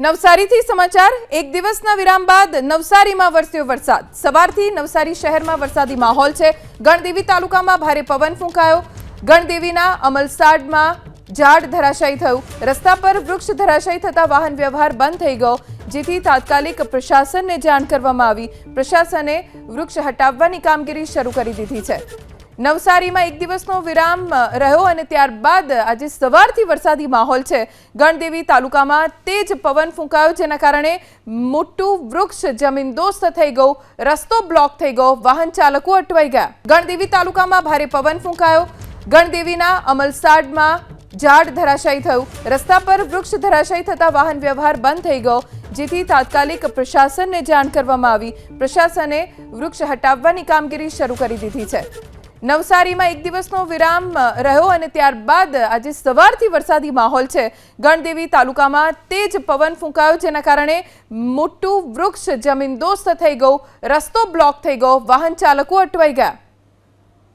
નવસારીથી સમાચાર, એક દિવસના વિરામ બાદ નવસારીમાં વરસ્યો વરસાદ. સવારથી નવસારી શહેરમાં વરસાદી માહોલ છે. ગણદેવી તાલુકામાં ભારે પવન ફૂંકાયો. ગણદેવીના અમલસાડમાં ઝાડ ધરાશાયી થયું. રસ્તા પર વૃક્ષ ધરાશાયી થતા વાહન વ્યવહાર બંધ થઈ ગયો, જેથી તાત્કાલિક પ્રશાસનને જાણ કરવામાં આવી. પ્રશાસને વૃક્ષ હટાવવાની કામગીરી શરૂ કરી દીધી છે. નવસારીમાં એક દિવસનો વિરામ રહ્યો અને ત્યારબાદ આજે સવારથી વરસાદી માહોલ છે. ગણદેવી તાલુકામાં તેજ પવન ફૂંકાયો, જેના કારણે મોટું વૃક્ષ જમીનદોસ્ત થઈ ગયું, રસ્તો બ્લોક થઈ ગયો, વાહન ચાલકો અટવાઈ ગયા. ગણદેવી તાલુકામાં ભારે પવન ફૂંકાયો. ગણદેવીના અમલસાડમાં ઝાડ ધરાશાયી થયું. રસ્તા પર વૃક્ષ ધરાશાયી થતા વાહન વ્યવહાર બંધ થઈ ગયો, જેથી તાત્કાલિક પ્રશાસનને જાણ કરવામાં આવી. પ્રશાસને વૃક્ષ હટાવવાની કામગીરી શરૂ કરી દીધી છે. નવસારીમાં એક દિવસનો વિરામ રહ્યો અને ત્યારબાદ આજે સવારથી વરસાદી માહોલ છે. ગણદેવી તાલુકામાં તેજ પવન ફૂંકાયો, જેના કારણે મોટું વૃક્ષ જમીનદોસ્ત થઈ ગયું, રસ્તો બ્લોક થઈ ગયો, વાહન ચાલકો અટવાઈ ગયા.